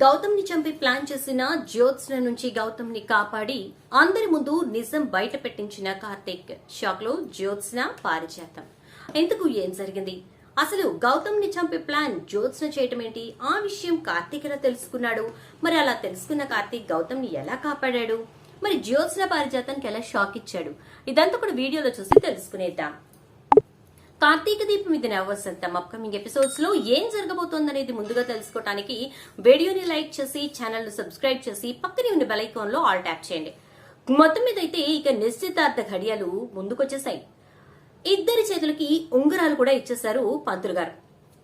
గౌతమ్ని చంపి ప్లాన్ చేసిన జ్యోత్స్న నుంచి గౌతమ్ని కాపాడి అందరి ముందు నిజం బయట పెట్టించిన కార్తీక్. షాక్లో జ్యోత్స్న పారిజాతం. ఎందుకు ఏం జరిగింది? అసలు గౌతమ్ని చంపే ప్లాన్ జ్యోత్స్న చేయటం ఏంటి? ఆ విషయం కార్తీక్ ఎలా తెలుసుకున్నాడు? మరి అలా తెలుసుకున్న కార్తీక్ గౌతమ్ని ఎలా కాపాడాడు? మరి జ్యోత్స్న పారిజాతానికి ఎలా షాక్ ఇచ్చాడు? ఇదంతా కూడా వీడియోలో చూసి తెలుసుకునేద్దాం. కార్తీక దీపం ఇది నవవసంతం అప్కమింగ్ ఎపిసోడ్స్లో ఏం జరగబోతోందనేది ముందుగా తెలుసుకోవడానికి వీడియోని లైక్ చేసి ఛానల్ను సబ్స్క్రైబ్ చేసి పక్కనే ఉన్న బెల్ ఐకాన్లో ఆల్ ట్యాప్ చేయండి. మొత్తం మీద అయితే ఇక నిశ్చితార్థ ఘడియలు ముందుకొచ్చేసాయి. ఇద్దరి చేతులకి ఉంగరాలు కూడా ఇచ్చేశారు పంతులు గారు.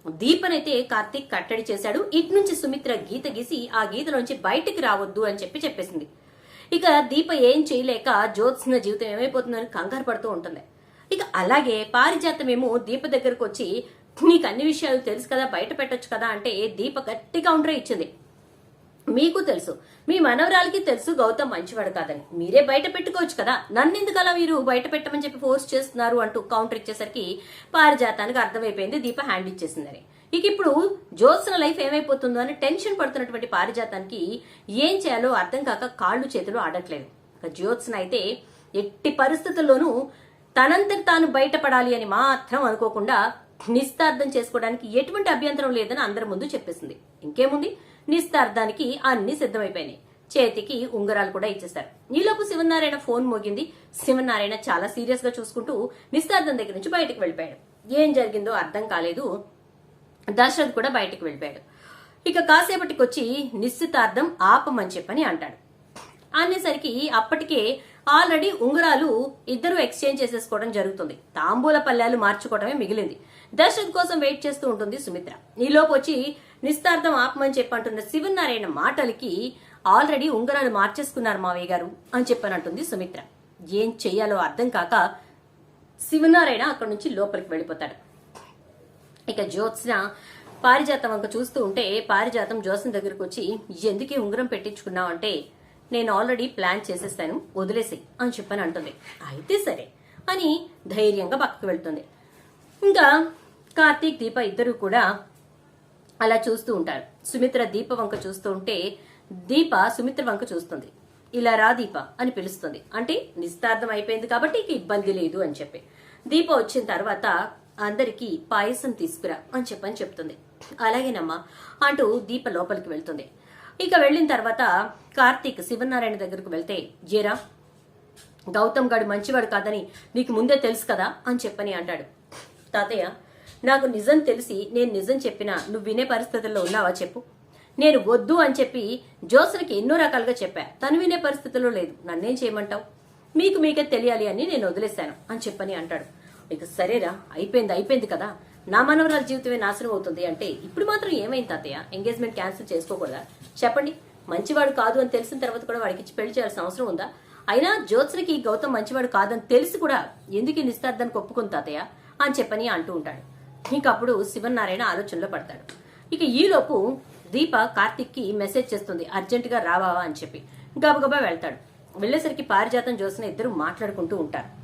దీపనైతే కార్తీక్ కట్టడి చేశాడు. ఇటు నుంచి సుమిత్ర గీత గీసి ఆ గీతలోంచి బయటికి రావద్దు అని చెప్పి చెప్పేసింది. ఇక దీప ఏం చేయలేక జ్యోత్స్న జీవితం ఏమైపోతుందని కంగారు పడుతూ ఉంటుంది. ఇక అలాగే పారిజాతమేమో దీప దగ్గరకు వచ్చి నీకు అన్ని విషయాలు తెలుసు కదా బయట పెట్టొచ్చు కదా అంటే దీప గట్టి కౌంటర్ ఇచ్చింది. మీకు తెలుసు. మీ మనవరాలకి తెలుసు గౌతమ్ మంచివాడు కాదని. మీరే బయట పెట్టుకోవచ్చు కదా. నన్నెందుకు అలా మీరు బయట పెట్టమని చెప్పి ఫోర్స్ చేస్తున్నారు అంటూ కౌంటర్ ఇచ్చేసరికి పారిజాతానికి అర్థమైపోయింది దీప హ్యాండ్ ఇచ్చేసిందని. ఇక ఇప్పుడు జ్యోత్సన లైఫ్ ఏమైపోతుందో అని టెన్షన్ పడుతున్నటువంటి పారిజాతానికి ఏం చేయాలో అర్థం కాక కాళ్ళు చేతులు ఆడట్లేదు. జ్యోత్సన అయితే ఎట్టి పరిస్థితుల్లోనూ తనంతటి తాను బయటపడాలి అని మాత్రం అనుకోకుండా నిస్తార్థం చేసుకోవడానికి ఎటువంటి అభ్యంతరం లేదని అందరి ముందు చెప్పేసింది. ఇంకేముంది? నిస్తార్థానికి అన్ని సిద్ధమైపోయినాయి. చేతికి ఉంగరాలు కూడా ఇచ్చేశారు. ఈలోపు శివనారాయణ ఫోన్ మోగింది. శివనారాయణ చాలా సీరియస్గా చూసుకుంటూ నిస్తార్థం దగ్గర నుంచి బయటకు వెళ్ళిపోయాడు. ఏం జరిగిందో అర్థం కాలేదు. దశరథ్ కూడా బయటకు వెళ్ళిపోయాడు. ఇక కాసేపటికి వచ్చి నిశ్చితార్థం ఆపమని చెప్పని అంటాడు. అనేసరికి అప్పటికే ఆల్రెడీ ఉంగరాలు ఇద్దరు ఎక్స్చేంజ్ చేసేసుకోవడం జరుగుతుంది. తాంబూల పల్లెలు మార్చుకోవడమే మిగిలింది. దర్శన్ కోసం వెయిట్ చేస్తూ ఉంటుంది సుమిత్ర. ఈలోపు వచ్చి నిస్తార్థం ఆపమని చెప్పంటున్న శివనారాయణ మాటలకి ఆల్రెడీ ఉంగరాలు మార్చేసుకున్నారు మావయ్య గారు అని చెప్పనంటుంది సుమిత్ర. ఏం చెయ్యాలో అర్థం కాక శివనారాయణ అక్కడి నుంచి లోపలికి వెళ్ళిపోతాడు. ఇక జ్యోత్స్న పారిజాతం వంక చూస్తూ ఉంటే పారిజాతం జ్యోత్స్న దగ్గరకు వచ్చి ఎందుకే ఉంగరం పెట్టించుకున్నావు? అంటే నేను ఆల్రెడీ ప్లాన్ చేసేస్తాను. వదిలేసి అని చెప్పని అంటుంది. అయితే సరే అని ధైర్యంగా పక్కకు వెళ్తుంది. ఇంకా కార్తీక్ దీప ఇద్దరు కూడా అలా చూస్తూ ఉంటారు. సుమిత్ర దీప వంక చూస్తూ ఉంటే దీప సుమిత్ర వంక చూస్తుంది. ఇలా రా దీప అని పిలుస్తుంది. అంటే నిస్తార్థం అయిపోయింది కాబట్టి ఇక ఇబ్బంది లేదు అని చెప్పి. దీప వచ్చిన తర్వాత అందరికీ పాయసం తీసుకురా అని చెప్పని చెప్తుంది. అలాగేనమ్మా అంటూ దీప లోపలికి వెళ్తుంది. ఇక వెళ్ళిన తర్వాత కార్తీక్ శివనారాయణ దగ్గరకు వెళ్తే జేరా గౌతమ్ గాడు మంచివాడు కాదని నీకు ముందే తెలుసు కదా అని చెప్పని అంటాడు. తాతయ్య నాకు నిజం తెలిసి నేను నిజం చెప్పినా నువ్వు వినే పరిస్థితుల్లో ఉన్నావా చెప్పు. నేను వద్దు అని చెప్పి జోసన్కి ఎన్నో రకాలుగా చెప్పా. తను వినే పరిస్థితుల్లో లేదు. నన్నేం చేయమంటావు? మీకు మీకే తెలియాలి అని నేను వదిలేశాను అని చెప్పని అంటాడు. ఇక సరేరా అయిపోయింది అయిపోయింది కదా. నా మనవరాల జీవితమే నాశనం అవుతుంది అంటే ఇప్పుడు మాత్రం ఏమైంది తాతయ్య? ఎంగేజ్మెంట్ క్యాన్సిల్ చేసుకోకూడదా? చెప్పండి. మంచివాడు కాదు అని తెలిసిన తర్వాత కూడా వాడికి ఇచ్చి పెళ్ళి చేయాల్సిన అవసరం ఉందా? అయినా జ్యోత్సరికి గౌతమ్ మంచివాడు కాదని తెలిసి కూడా ఎందుకు నిస్తార్థాన్ని నిస్తార్థానికి ఒప్పుకుంది తాతయ్య? అని చెప్పని అంటూ ఉంటాడు. ఇక అప్పుడు శివనారాయణ ఆలోచనలో పడతాడు. ఇక ఈలోపు దీప కార్తిక్కి మెసేజ్ చేస్తుంది. అర్జెంటుగా రావావా? అని చెప్పి. గబగబా వెళ్తాడు. వెళ్ళేసరికి పారిజాతం జోసిన ఇద్దరు మాట్లాడుకుంటూ ఉంటారు.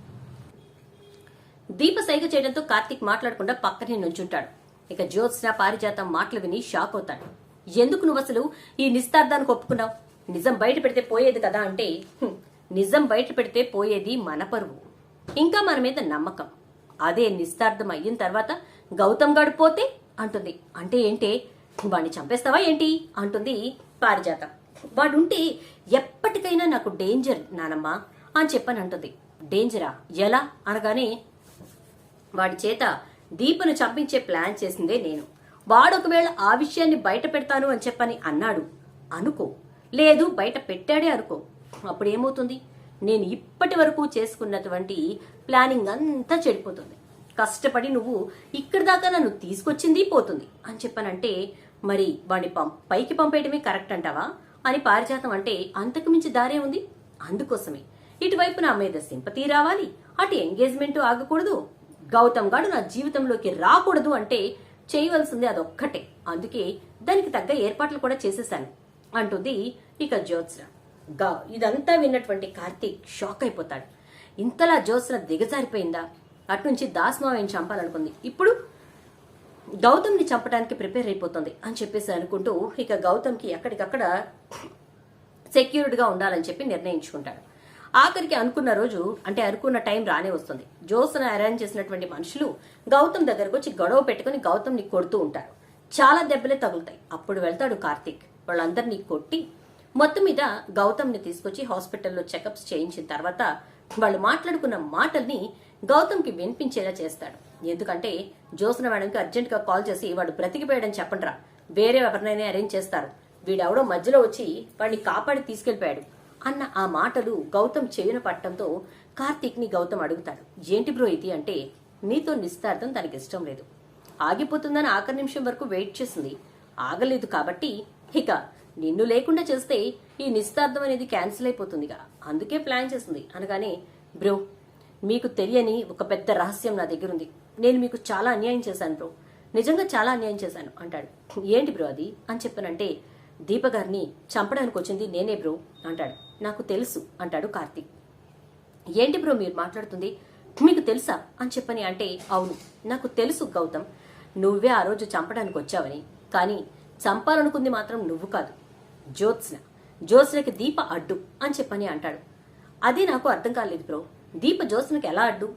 దీప సైగ చేయడంతో కార్తిక్ మాట్లాడకుండా పక్కనే నుంచుంటాడు. ఇక జ్యోత్స్న పారిజాతం మాటలు విని షాక్ అవుతాడు. ఎందుకు నువ్వు అసలు ఈ నిస్తార్థానికి ఒప్పుకున్నావు? నిజం బయట పెడితే పోయేది కదా అంటే నిజం బయట పెడితే పోయేది మన పరువు. ఇంకా మన మీద నమ్మకం. అదే నిస్తార్థం అయిన తర్వాత గౌతమ్ గాడు పోతే అంటుంది. అంటే ఏంటే? వాడిని చంపేస్తావా ఏంటి? అంటుంది పారిజాతం. వాడుంటే ఎప్పటికైనా నాకు డేంజర్ నానమ్మా అని చెప్పని అంటుంది. డేంజరా? ఎలా? అనగానే వాడి చేత దీపను చంపించే ప్లాన్ చేసిందే నేను. వాడు ఒకవేళ ఆ విషయాన్ని బయట పెడతాను అని చెప్పని అన్నాడు. అనుకో. లేదు బయట పెట్టాడే అనుకో. అప్పుడు ఏమవుతుంది నేను ఇప్పటి వరకు చేసుకున్నటువంటి ప్లానింగ్ అంతా చెడిపోతుంది. కష్టపడి నువ్వు ఇక్కడి దాకా నన్ను తీసుకొచ్చింది పోతుంది అని చెప్పానంటే మరి వాడిని పం పైకి పంపేయడమే కరెక్ట్ అంటావా? అని పారిజాతం అంటే అంతకు మించి దారే ఉంది? అందుకోసమే. ఇటువైపు నా మీద సింపతి రావాలి అటు ఎంగేజ్మెంట్ ఆగకూడదు. గౌతమ్ గాడు నా జీవితంలోకి రాకూడదు అంటే చేయవలసింది అదొక్కటే. అందుకే దానికి తగ్గ ఏర్పాట్లు కూడా చేసేశాను. అంటుంది ఇక జ్యోత్స్న. గా ఇదంతా విన్నటువంటి కార్తీక్ షాక్ అయిపోతాడు. ఇంతలా జ్యోత్స్న దిగజారిపోయిందా? అటునుంచి దాస్మావయ్యని చంపాలనుకుంది. ఇప్పుడు గౌతమ్ని చంపడానికి ప్రిపేర్ అయిపోతుంది అని చెప్పేసి అనుకుంటూ ఇక గౌతమ్కి ఎక్కడికక్కడ సెక్యూర్డ్గా ఉండాలని చెప్పి నిర్ణయించుకుంటాడు. ఆఖరికి అనుకున్న రోజు అంటే అనుకున్న టైం రానే వస్తుంది. జోసన అరేంజ్ చేసినటువంటి మనుషులు గౌతమ్ దగ్గరకు వచ్చి గొడవ పెట్టుకుని గౌతమ్ని కొడుతూ ఉంటారు. చాలా దెబ్బలే తగులుతాయి. అప్పుడు వెళ్తాడు కార్తీక్. వాళ్ళందరినీ కొట్టి మొత్తం మీద గౌతమ్ని తీసుకొచ్చి హాస్పిటల్లో చెకప్స్ చేయించిన తర్వాత వాళ్ళు మాట్లాడుకున్న మాటల్ని గౌతమ్కి వినిపించేలా చేస్తాడు. ఎందుకంటే జోసన మేడంకి అర్జెంట్గా కాల్ చేసి వాడు బ్రతికిపోయాడని చెప్పండిరా. వేరే ఎవరినైనా అరేంజ్ చేస్తారు. వీడెవడో మధ్యలో వచ్చి వాడిని కాపాడి తీసుకెళ్ళిపోయాడు అన్న ఆ మాటలు గౌతమ్ చెవిన పట్టడంతో కార్తీక్ని గౌతమ్ అడుగుతాడు. ఏంటి బ్రో ఇది? అంటే నీతో నిస్తార్థం తనకి ఇష్టం లేదు. ఆగిపోతుందని ఆఖరి నిమిషం వరకు వెయిట్ చేసింది. ఆగలేదు కాబట్టి ఇక నిన్ను లేకుండా చేస్తే ఈ నిస్తార్థం అనేది క్యాన్సిల్ అయిపోతుందిగా. అందుకే ప్లాన్ చేసింది. అనగానే బ్రో మీకు తెలియని ఒక పెద్ద రహస్యం నా దగ్గర ఉంది నేను మీకు చాలా అన్యాయం చేశాను బ్రో. నిజంగా చాలా అన్యాయం చేశాను. అంటాడు. ఏంటి బ్రో అది? అని చెప్పానంటే దీప గారిని చంపడానికి వచ్చింది నేనే బ్రో. అంటాడు. నాకు తెలుసు అంటాడు కార్తీక్. ఏంటి బ్రో మీరు మాట్లాడుతుంది? మీకు తెలుసా? అని చెప్పని అంటే అవును నాకు తెలుసు గౌతమ్. నువ్వే ఆ రోజు చంపడానికి వచ్చావని. కానీ చంపాలనుకుంది మాత్రం నువ్వు కాదు జ్యోత్స్న. జ్యోత్స్నకి దీప అడ్డు అని చెప్పని అంటాడు. అది నాకు అర్థం కాలేదు బ్రో. దీప జ్యోత్స్నకి ఎలా అడ్డు?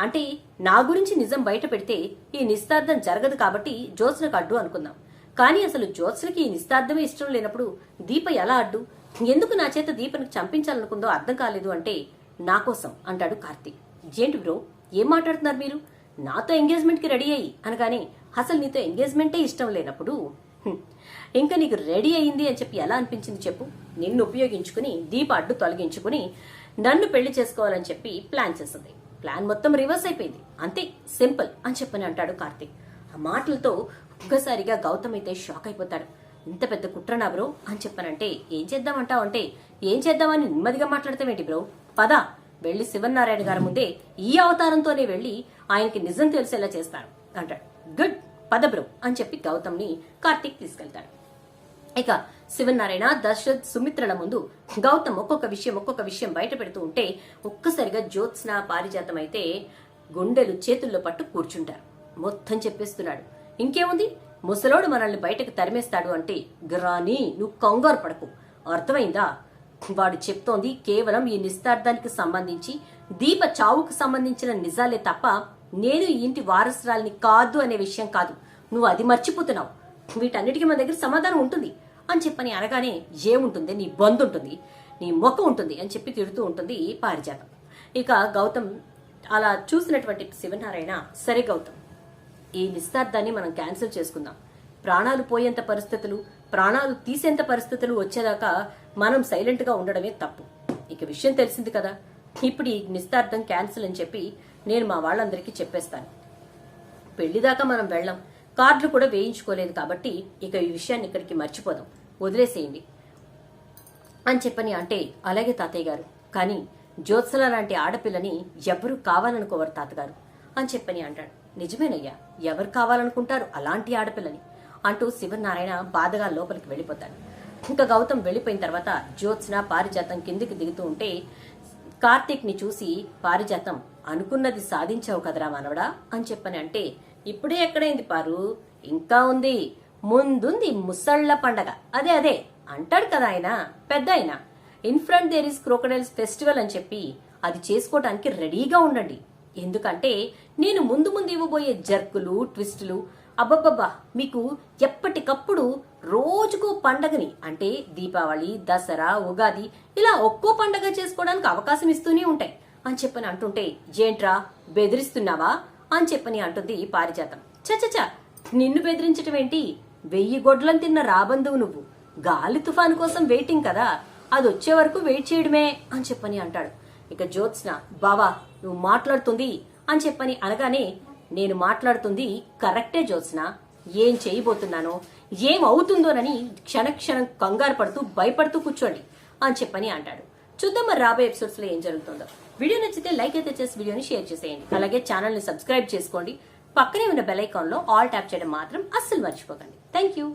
అంటే నా గురించి నిజం బయట పెడితే ఈ నిస్తార్థం జరగదు కాబట్టి జ్యోత్స్నకు అడ్డు అనుకుందాం. కానీ అసలు జ్యోత్స్నకి ఈ నిస్తార్థమే ఇష్టం లేనప్పుడు దీప ఎలా అడ్డు? ఎందుకు నా చేత దీపను చంపించాలనుకుందో అర్థం కాలేదు అంటే నా కోసం అంటాడు కార్తీక్ ఏంటి బ్రో? ఏం మాట్లాడుతున్నారు మీరు? నాతో ఎంగేజ్మెంట్కి రెడీ అయ్యి అనగానే అసలు నీతో ఎంగేజ్మెంటే ఇష్టం లేనప్పుడు ఇంకా నీకు రెడీ అయింది అని చెప్పి ఎలా అనిపించింది చెప్పు? నిన్ను ఉపయోగించుకుని దీప అడ్డు తొలగించుకుని నన్ను పెళ్ళి చేసుకోవాలని చెప్పి ప్లాన్ చేసింది. ప్లాన్ మొత్తం రివర్స్ అయిపోయింది. అంతే సింపుల్ అని చెప్పని అంటాడు కార్తీక్ ఆ మాటలతో ఒక్కసారిగా గౌతమ్ అయితే షాక్ అయిపోతాడు. ఇంత పెద్ద కుట్రనా బ్రో? అని చెప్పానంటే ఏం చేద్దామంటావు అంటే ఏం చేద్దామని నెమ్మదిగా మాట్లాడతావేంటి బ్రో? పద వెళ్ళి శివనారాయణ గారి ముందే ఈ అవతారంతోనే వెళ్ళి ఆయనకి నిజం తెలిసేలా చేస్తాను అంటాడు. గుడ్ పద బ్రో అని చెప్పి గౌతమ్ని కార్తీక్ తీసుకెళ్తాడు. ఇక శివనారాయణ దశరథ్ సుమిత్రల ముందు గౌతమ్ ఒక్కొక్క విషయం ఒక్కొక్క విషయం బయట పెడుతూ ఉంటే ఒక్కసారిగా జ్యోత్స్న పారిజాతం అయితే గుండెలు చేతుల్లో పట్టు కూర్చుంటారు. మొత్తం చెప్పేస్తున్నాడు. ఇంకేముంది? ముసలోడు మనల్ని బయటకు తరిమేస్తాడు అంటే గ్రాని నువ్వు కంగారు పడకు. అర్థమైందా? వాడు చెప్తోంది కేవలం ఈ నిస్తార్థానికి సంబంధించి దీప చావుకు సంబంధించిన నిజాలే తప్ప నేను ఈ ఇంటి వారసురాల్ని కాదు అనే విషయం కాదు. నువ్వు అది మర్చిపోతున్నావు. వీటన్నిటికీ మన దగ్గర సమాధానం ఉంటుంది. అని చెప్పని అనగానే ఏముంటుంది? నీ బంధు ఉంటుంది నీ మొక్క ఉంటుంది. అని చెప్పి తిడుతూ ఉంటుంది పారిజాతం. ఇక గౌతమ్ అలా చూసినటువంటి శివనారాయణ సరే గౌతమ్. ఈ నిస్తార్థాన్ని మనం క్యాన్సిల్ చేసుకుందాం. ప్రాణాలు పోయేంత పరిస్థితులు ప్రాణాలు తీసేంత పరిస్థితులు వచ్చేదాకా మనం సైలెంట్గా ఉండడమే తప్పు. ఇక విషయం తెలిసింది కదా. ఇప్పుడు ఈ నిస్తార్థం క్యాన్సిల్ అని చెప్పి నేను మా వాళ్ళందరికీ చెప్పేస్తాను. పెళ్ళిదాకా మనం వెళ్ళం. కార్డులు కూడా వేయించుకోలేదు కాబట్టి ఇక ఈ విషయాన్ని ఇక్కడికి మర్చిపోదాం. వదిలేసేయండి. అని చెప్పని అంటే అలాగే తాతయ్య గారు. కానీ జ్యోత్సల లాంటి ఆడపిల్లని ఎవరు కావాలనుకోవరు తాతగారు. అని చెప్పని అంటాడు. నిజమేనయ్యా ఎవరు కావాలనుకుంటారు అలాంటి ఆడపిల్లని? అంటూ శివనారాయణ బాధగా లోపలికి వెళ్ళిపోతాడు. ఇంకా గౌతమ్ వెళ్ళిపోయిన తర్వాత జ్యోత్స్న పారిజాతం కిందికి దిగుతూ ఉంటే కార్తీక్ని చూసి పారిజాతం అనుకున్నది సాధించావు కదరా మనవడా? అని చెప్పని అంటే ఇప్పుడే ఎక్కడైంది పారు? ఇంకా ఉంది. ముందుంది ముసళ్ళ పండగ. అదే అదే అంటాడు కదా ఆయన పెద్ద ఆయన. In front there is crocodiles festival అని చెప్పి అది చేసుకోవడానికి రెడీగా ఉండండి. ఎందుకంటే నేను ముందు ముందు ఇవ్వబోయే జర్కులు ట్విస్టులు అబ్బబ్బబ్బా మీకు ఎప్పటికప్పుడు రోజుకో పండగని అంటే దీపావళి దసరా ఉగాది ఇలా ఒక్కో పండగ చేసుకోవడానికి అవకాశం ఇస్తూనే ఉంటాయి. అని చెప్పని అంటుంటే జేంట్రా బెదిరిస్తున్నావా? అని చెప్పని అంటుంది పారిజాతం. చచ్చచ నిన్ను బెదిరించటం ఏంటి? వెయ్యి గొడ్లను తిన్న రాబందువు నువ్వు. గాలి తుఫాను కోసం వెయిటింగ్ కదా. అది వచ్చే వరకు వెయిట్ చేయడమే అని చెప్పని అంటాడు. ఇక జ్యోత్స్న బావా నువ్వు మాట్లాడుతుంది? అని చెప్పని అనగానే నేను మాట్లాడుతుంది కరెక్టే జ్యోత్స్న. ఏం చేయబోతున్నానో ఏం అవుతుందోనని క్షణక్షణం కంగారు పడుతూ భయపడుతూ కూర్చోండి అని చెప్పని అంటాడు. చూద్దాం మరి రాబోయే ఎపిసోడ్స్లో ఏం జరుగుతుందో. వీడియో నచ్చితే లైక్ అయితే చేసి వీడియోని షేర్ చేసేయండి. అలాగే ఛానల్ని సబ్స్క్రైబ్ చేసుకోండి. పక్కనే ఉన్న బెల్ ఐకాన్లో ఆల్ ట్యాప్ చేయడం మాత్రం అస్సలు మర్చిపోకండి. Thank you